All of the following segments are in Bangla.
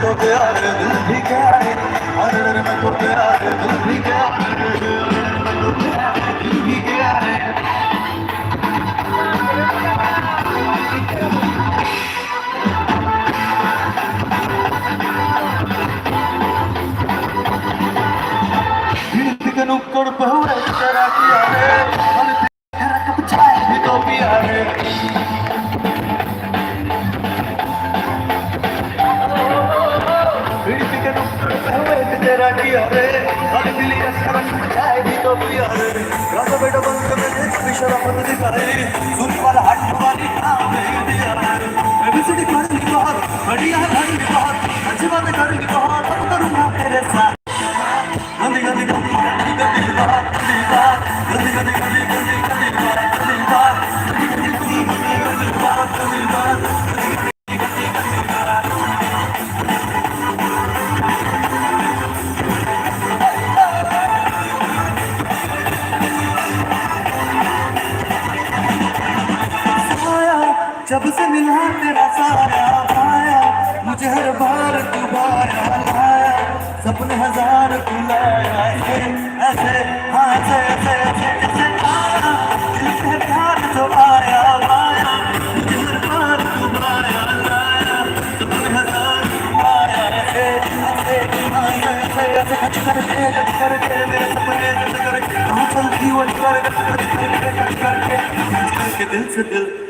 तो प्यार दिल भी क्या है हर डर में तो प्यार दिल भी क्या है दिल भी क्या है नुक्कड़ पहुरे तेरा किया रे। হরে হরে দিলি যায়নি কবি হরে রস বেট বন্ধ মেলে বিশ্বর পদ্ধতি করে সুপার হাট বাড়ি খাবে এবিসিডি করি বহুত बढ़िया करी बहुत अच्छी बात करी बहुत अब करूँगा तेरे साथ गंदी गंदी जब से मिला तेरा सारा पाया मुझे हर बार दोबारा लाया सपने हजार बुलाया ऐसे ऐसे हाँ ऐसे ऐसे ऐसे ऐसे आया दिल से प्यार जो आया आया मुझे हर बार दोबारा लाया सपने हजार बुलाया ऐसे ऐसे हाँ ऐसे ऐसे ऐसे खच करके खच करके मेरे सपने खच करके हाँ चलती वो करके करके करके करके दिल से दिल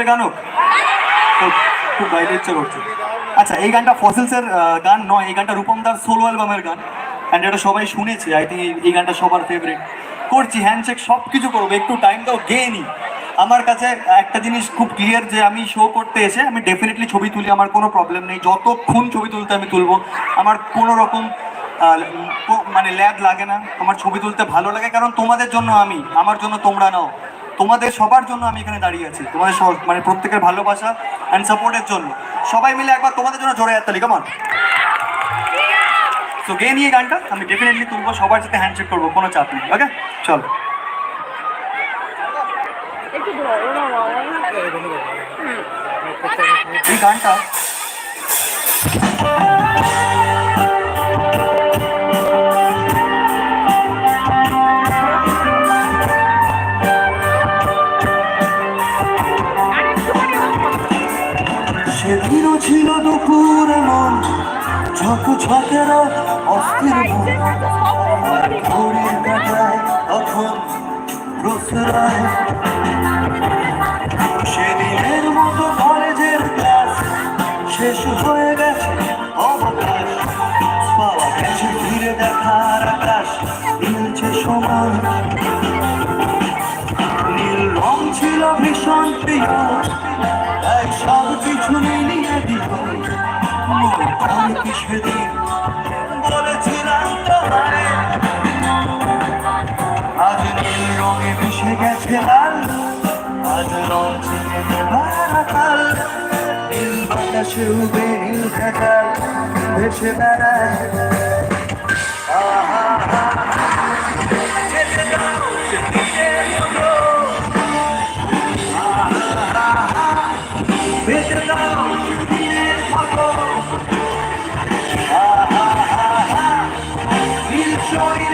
একটা ফসিলসের গান হোক খুব বাইরে ইচ্ছে করছে। আচ্ছা এই গানটা ফসিলসের গান নয়, এই গানটা রূপম দার সোলো অ্যালবামের গান। অ্যান্ড এটা সবাই শুনেছে আই থিঙ্ক এই গানটা সবার ফেভারিট করছি হ্যান্ডশেক সব কিছু করব, একটু টাইম দাও, গেয়ে নি। আমার কাছে একটা জিনিস খুব ক্লিয়ার যে আমি শো করতে এসে আমি ডেফিনেটলি ছবি তুলি, আমার কোনো প্রবলেম নেই। যতক্ষণ ছবি তুলতে আমি তুলবো, আমার কোনো রকম মানে ল্যাব লাগে না। আমার ছবি তুলতে ভালো লাগে, কারণ তোমাদের জন্য আমি, আমার জন্য তোমরা নাও। তোমাদের সবার জন্য আমি এখানে দাঁড়িয়ে আছি। তোমাদের সব- মানে প্রত্যেকের ভালোবাসা অ্যান্ড সাপোর্টের জন্য। সবাই মিলে একবার তোমাদের জন্য জোরে হাততালি কেমন তো গে নিয়ে গানটা আমি ডেফিনেটলি তুলবো সবার সাথে হ্যান্ডশেক করব কোনো চাপ নেই ওকে চলো। এই গানটা সেদিনও ছিল দুপুর মন ঝক ঝকেরা অস্থির মন ঘড়ির কাটায় তখন প্রসরায় সেদিনের মতো কলেজের ক্লাস শেষ হয়ে গেছে অবকাশ পাওয়া গেছে ঘিরে দেখার আকাশ মিলছে সময় নীল রং ছিল ভীষণ প্রিয় بحال أدرى ما نقل البطش وبين الكتل بش بلد Enjoy